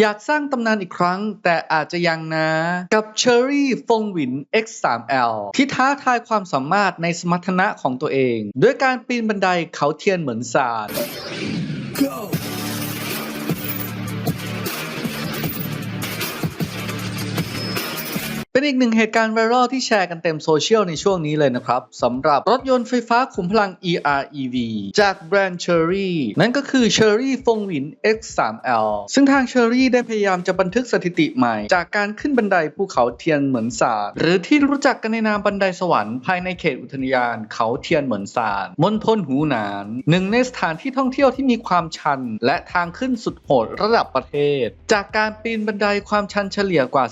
อยากสร้างตำนานอีกครั้ง แต่อาจจะยังนะ กับ Cherry ฟงหวิน X3L ที่ท้าทายความสามารถในสมรรถนะของตัวเอง ด้วยการปีนบันไดเขาเทียนเหมือนศาสตร์ เป็นอีกหนึ่งเหตุการณ์ไวรัลที่แชร์กันเต็มโซเชียลในช่วงนี้เลยนะครับสำหรับรถยนต์ไฟฟ้าขุมพลัง EREV จากแบรนด์ Cherry นั่นก็คือ Cherry ฟงหวิน X3L ซึ่งทาง Cherry ได้พยายามจะบันทึกสถิติใหม่ จากการขึ้นบันไดภูเขาเทียนเหมือนศาสตร์หรือที่รู้จักกันในนามบันไดสวรรค์ภายในเขตอุทยานเขาเทียนเหมือนศาสตร์มณฑลหูหนาน หนึ่งในสถานที่ท่องเที่ยวที่มีความชัน และทางขึ้นสุดโหดระดับประเทศ จากการปีนบันไดความชันเฉลี่ยกว่า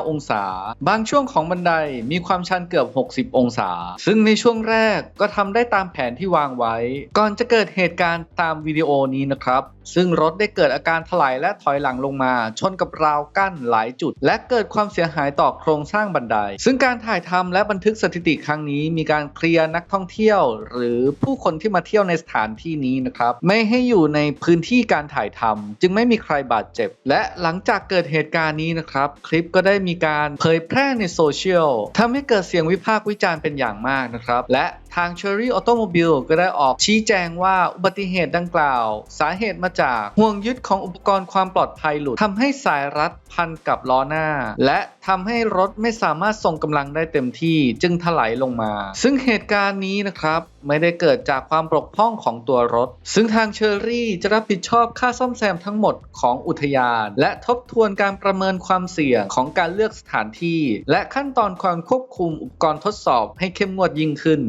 45 องศาบางช่วงของบันไดมีความชันเกือบ 60 องศา ซึ่งในช่วงแรกก็ทำได้ตามแผนที่วางไว้ ก่อนจะเกิดเหตุการณ์ตามวิดีโอนี้นะครับซึ่งรถได้เกิดอาการถลายและถอยหลังลงมา ชนกับราวกั้นหลายจุด และเกิดความเสียหายต่อโครงสร้างบันได ซึ่งการถ่ายทำและบันทึกสถิติครั้งนี้ มีการเคลียร์นักท่องเที่ยว หรือผู้คนที่มาเที่ยวในสถานที่นี้นะครับไม่ให้อยู่ในพื้นที่การถ่ายทำจึงไม่มีใครบาดเจ็บ และหลังจากเกิดเหตุการณ์นี้นะครับ คลิปก็ได้มีการเผยแพร่ในโซเชียลทำให้เกิดเสียงวิพากษ์วิจารณ์เป็นอย่างมากนะครับและทาง Cherry Automobile ก็ได้ออกชี้แจงว่าอุบัติเหตุดังกล่าว สาเหตุมาจากห่วงยึดของอุปกรณ์ความปลอดภัยหลุดทำให้สายรัดพันกับล้อหน้า และทำให้รถไม่สามารถส่งกำลังได้เต็มที่จึงถลายลงมา ซึ่งเหตุการณ์นี้นะครับไม่ได้เกิดจากความปกพร่องของตัวรถ ซึ่งทางเชอรี่จะรับผิดชอบค่าซ่อมแซมทั้งหมดของอุทยาน และทบทวนการประเมินความเสี่ยงของการเลือกสถานที่ และขั้นตอนความควบคุมอุปกรณ์ทดสอบให้เข้มงวดยิ่งขึ้น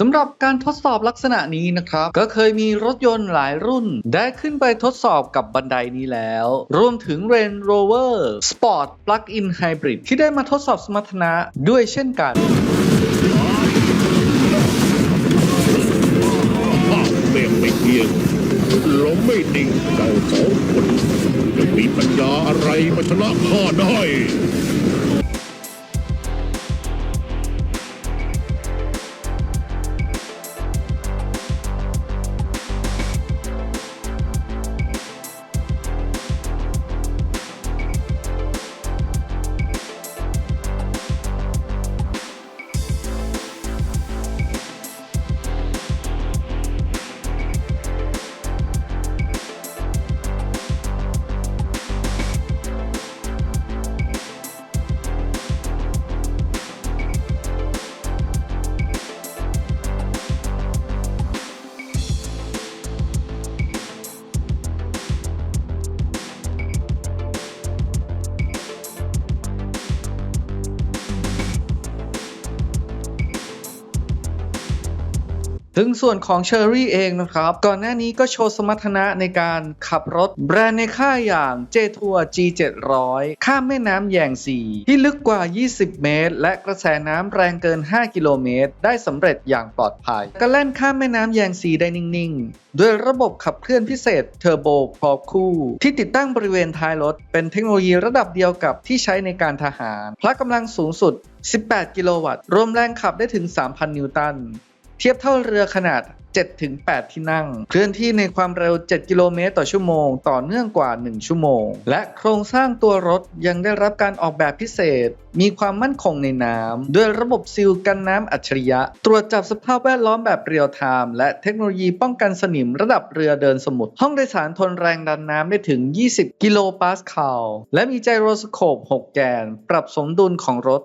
สำหรับการทดสอบลักษณะนี้นะครับ ก็เคยมีรถยนต์หลายรุ่น ได้ขึ้นไปทดสอบกับบันไดนี้แล้ว รวมถึง Range Rover Sport Plug-in Hybrid ที่ได้มาทดสอบสมรรถนะด้วยเช่นกันภาพเรียงไม่เที่ยงล้มไม่นิ่งเจ้าสองคนจะมีปัญญาอะไรมาชนะข้าได้ ซึ่งส่วนของเชอรี่เองนะครับ ก่อนหน้านี้ก็โชว์สมรรถนะในการขับรถแบรนด์ในค่ายอย่าง j t o u r G700 ข้ามแม่น้ำแยงซีที่ลึกกว่า 20 เมตร และกระแสน้ำแรงเกิน 5 กิโลเมตร ได้สำเร็จอย่างปลอดภัย ก็แล่นข้ามแม่น้ำแยงซีได้นิ่ง ๆ ด้วยระบบขับเคลื่อนพิเศษเทอร์โบพรอคู่ ที่ติดตั้งบริเวณท้ายรถ เป็นเทคโนโลยีระดับเดียวกับที่ใช้ในการทหาร พละกำลังสูงสุด 18 กิโลวัตต์ รวมแรงขับได้ถึง 3,000 นิวตัน เทียบเท่าเรือขนาด 7-8 ที่นั่ง เคลื่อนที่ในความเร็ว 7 กิโลเมตรต่อชั่วโมง ต่อเนื่องกว่า 1 ชั่วโมง และโครงสร้างตัวรถยังได้รับการออกแบบพิเศษ มีความมั่นคงในน้ำด้วยระบบซีลกันน้ำอัจฉริยะ ตรวจจับสภาพแวดล้อมแบบเรียลไทม์และเทคโนโลยีป้องกันสนิมระดับเรือเดินสมุทรห้องโดยสารทนแรงดันน้ำได้ถึง 20 กิโลปาสคาลและมีไจโรสโคป 6 แกน ปรับสมดุลของรถ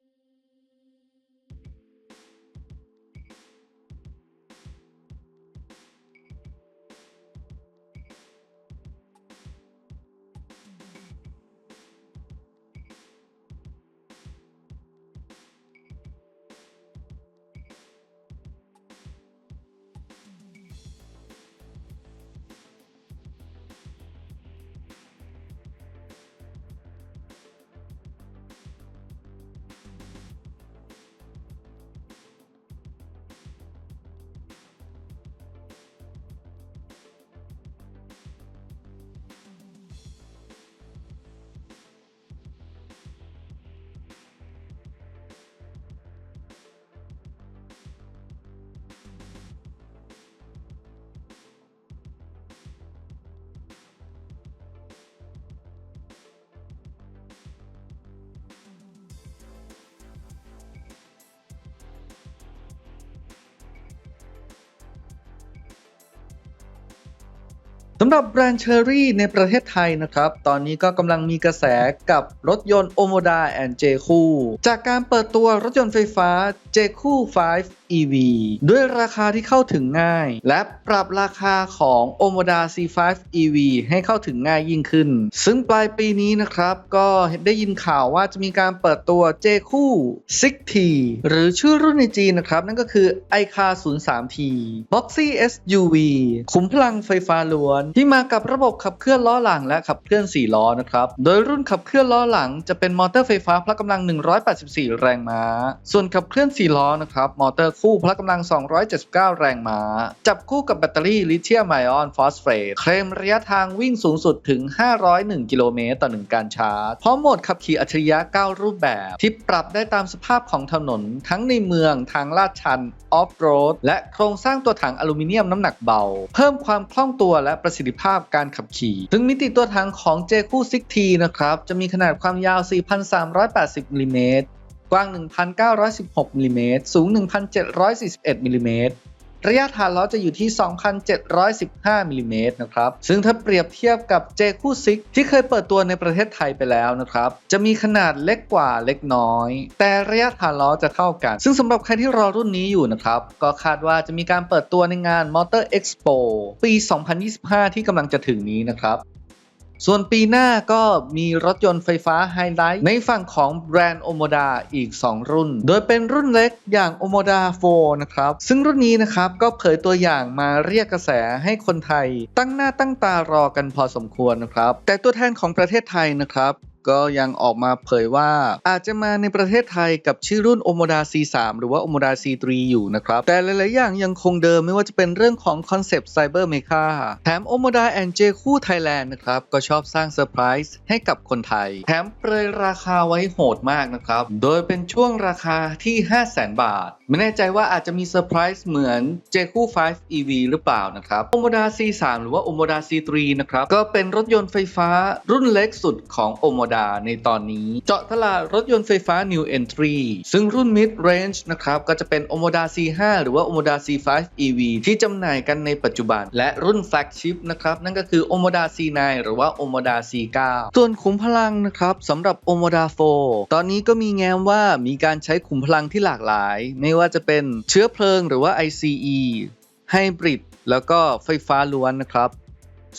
ำหรับแบรนด์เชอรี่ในประเทศไทยนะครับ ตอนนี้ก็กำลังมีกระแสกับรถยนต์ Omoda and j c o จากการเปิดตัวรถยนต์ไฟฟ้า j c o 5 EV ด้วยราคาที่เข้าถึงง่าย และปรับราคาของ Omoda C5 EV ให้เข้าถึงง่ายยิ่งขึ้น ซึ่งปลายปีนี้นะครับ ก็ได้ยินข่าวว่าจะมีการเปิดตัว j c o 6T หรือชื่อรุ่นในจีนนะครับ นั่นก็คือ iCar 03T Boxy SUV ขุมพลังไฟฟ้าล้วน ที่มากับระบบขับเคลื่อนล้อหลังและขับเคลื่อน 4 ล้อนะครับ โดยรุ่นขับเคลื่อนล้อหลังจะเป็นมอเตอร์ไฟฟ้าพละกำลัง 184 แรงม้า ส่วนขับเคลื่อน 4 ล้อนะครับ มอเตอร์คู่พละกำลัง 279 แรงม้า จับคู่กับแบตเตอรี่ลิเธียมไอออนฟอสเฟตเคลมระยะทางวิ่งสูงสุดถึง 501 กิโลเมตรต่อ1การชาร์จ พร้อมโหมดขับขี่อัจฉริยะ 9 รูปแบบ ที่ปรับได้ตามสภาพของถนน ทั้งในเมืองทางลาดชัน ออฟโรด และโครงสร้างตัวถังอลูมิเนียมน้ำหนักเบา เพิ่มความคล่องตัวและประสิทธิภาพการขับขี่ซึ่งมิติตัวถังของเจคูซิกทีนะครับจะมีขนาดความยาว 4,380มิลลิเมตร กว้าง 1,916มิลลิเมตรสูง 1,741มิลลิเมตรระยะฐานล้อจะอยู่ที่ 2,715มิลลิเมตรนะครับ ซึ่งถ้าเปรียบเทียบกับเจคูซิกที่เคยเปิดตัวในประเทศไทยไปแล้วนะครับ จะมีขนาดเล็กกว่าเล็กน้อย แต่ระยะฐานล้อจะเท่ากัน ซึ่งสำหรับใครที่รอรุ่นนี้อยู่นะครับ ก็คาดว่าจะมีการเปิดตัวในงาน Motor Expo ปี 2025 ที่กำลังจะถึงนี้นะครับ ส่วนปีหน้าก็มีรถยนต์ไฟฟ้าไฮไลท์ในฝั่งของแบรนด์โอโมดาอีก 2 รุ่น โดยเป็นรุ่นเล็กอย่าง Omoda 4นะครับ ซึ่งรุ่นนี้นะครับก็เผยตัวอย่างมาเรียกกระแสให้คนไทย ตั้งหน้าตั้งตารอกันพอสมควรนะครับ แต่ตัวแทนของประเทศไทยนะครับ ก็ยังออกมาเผยว่าอาจจะมาในประเทศไทยกับชื่อรุ่น Omoda C3 หรือว่า Omoda C3 อยู่นะครับ แต่หลาย ๆ อย่างยังคงเดิมไม่ว่าจะเป็นเรื่องของคอนเซปต์ Cyber Mecha แถม Omoda and J คู่ Thailand นะครับ ก็ชอบสร้างเซอร์ไพรส์ให้กับคนไทย แถมเปรยราคาไว้โหดมากนะครับ โดยเป็นช่วงราคาที่ 500,000 บาท ไม่แน่ใจว่าอาจจะมีเซอร์ไพรส์เหมือน J คู่5 EV หรือเปล่านะครับ Omoda C3 หรือว่า Omoda C3 นะครับ ก็เป็นรถยนต์ไฟฟ้ารุ่นเล็กสุดของ Omoda ในตอนนี้ เจาะตลาดรถยนต์ไฟฟ้า New Entry ซึ่งรุ่น Mid Range นะครับ ก็จะเป็น Omoda C5 หรือว่า Omoda C5 EV ที่จำหน่ายกันในปัจจุบัน และรุ่น Flagship นะครับ นั่นก็คือ Omoda C9 หรือว่า Omoda C9 ส่วนขุมพลังนะครับสำหรับ Omoda 4ตอนนี้ก็มีแง้มว่ามีการใช้ขุมพลังที่หลากหลายไม่ว่าจะเป็นเชื้อเพลิงหรือว่า ICE ไฮบริดแล้วก็ไฟฟ้าล้วนนะครับ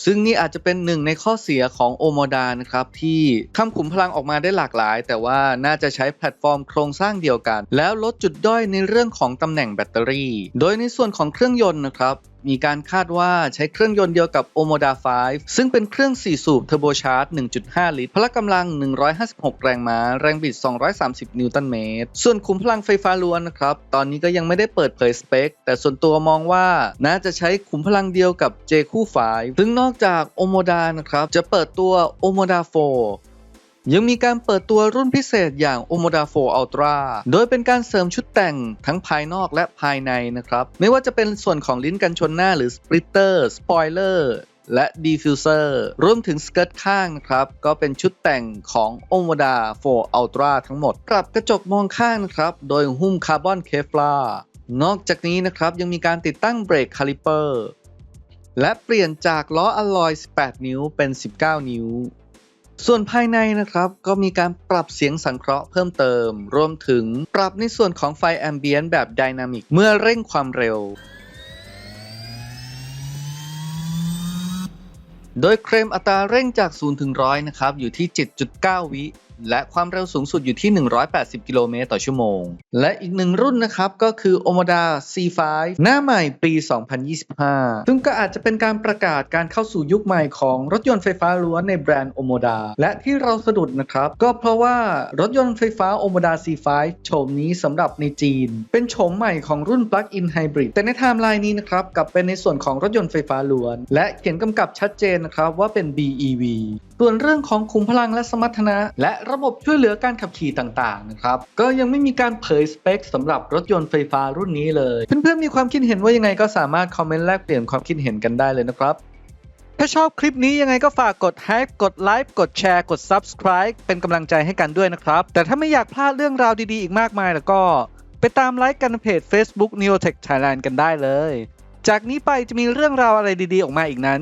ซึ่งนี่อาจจะเป็นหนึ่งในข้อเสียของโอมดานะครับที่คำขุมพลังออกมาได้หลากหลาย แต่ว่าน่าจะใช้แพลตฟอร์มโครงสร้างเดียวกัน แล้วลดจุดด้อยในเรื่องของตำแหน่งแบตเตอรี่ โดยในส่วนของเครื่องยนต์นะครับ มีการคาดว่าใช้เครื่องยนต์เดียวกับ Omoda 5 ซึ่งเป็นเครื่อง 4 สูบเทอร์โบชาร์จ 1.5 ลิตร พละกำลัง 156 แรงม้า แรงบิด 230 นิวตันเมตร ส่วนขุมพลังไฟฟ้าล้วนนะครับ ตอนนี้ก็ยังไม่ได้เปิดเผยสเปค แต่ส่วนตัวมองว่าน่าจะใช้ขุมพลังเดียวกับ J คู่5ซึ่งนอกจาก Omoda นะครับ จะเปิดตัว Omoda 4 ยังมีการเปิดตัวรุ่นพิเศษอย่าง Omoda 4 Ultra โดยเป็นการเสริมชุดแต่งทั้งภายนอกและภายในนะครับ ไม่ว่าจะเป็นส่วนของลิ้นกันชนหน้าหรือ Splitter Spoiler และ Diffuser รวมถึงสเกิร์ตข้างนะครับ ก็เป็นชุดแต่งของ Omoda 4 Ultra ทั้งหมด ปรับกระจกมองข้างนะครับ โดยหุ้มคาร์บอนเคฟลาร์นอกจากนี้นะครับ ยังมีการติดตั้งเบรกคาลิเปอร์และเปลี่ยนจากล้ออลลอย 18 นิ้วเป็น 19 นิ้ว ส่วนภายในนะครับก็มีการปรับเสียงสังเคราะห์เพิ่มเติม รวมถึงปรับในส่วนของไฟแอมเบียนแบบไดนามิกเมื่อเร่งความเร็ว โดยเครมอัตราเร่งจาก 0 ถึง 100 นะครับ อยู่ที่ 7.9 วิและความเร็วสูงสุดอยู่ที่ 180 กิโลเมตรต่อชั่วโมง และอีกหนึ่งรุ่นนะครับ ก็คือ Omoda C5 หน้าใหม่ปี 2025 ซึ่งก็อาจจะเป็นการประกาศการเข้าสู่ยุคใหม่ของรถยนต์ไฟฟ้าล้วนในแบรนด์ Omoda และที่เราสะดุดนะครับ ก็เพราะว่ารถยนต์ไฟฟ้า Omoda C5 โฉมนี้สำหรับในจีน เป็นโฉมใหม่ของรุ่น Plug-in Hybrid แต่ในไทม์ไลน์นี้นะครับกลับเป็นในส่วนของรถยนต์ไฟฟ้าล้วน และเขียนกำกับชัดเจนนะครับว่าเป็น BEV ส่วนเรื่องของขุมพลังและสมรรถนะ และระบบช่วยเหลือการขับขี่ต่างๆนะครับก็ยังไม่มีการเผยสเปคสำหรับรถยนต์ไฟฟ้ารุ่นนี้เลย เพื่อนๆมีความคิดเห็นว่ายังไงก็สามารถคอมเมนต์แลกเปลี่ยนความคิดเห็นกันได้เลยนะครับถ้าชอบคลิปนี้ยังไงก็ฝากกดแฮกกดไลค์กดแชร์กด Subscribe เป็นกำลังใจให้กันด้วยนะครับ แต่ถ้าไม่อยากพลาดเรื่องราวดีๆ อีกมากมายแล้วก็ ไปตามไลค์กันในเพจ Facebook Neotech Thailand กันได้เลย จากนี้ไปจะมีเรื่องราวอะไรดีๆ ออกมาอีกนั้น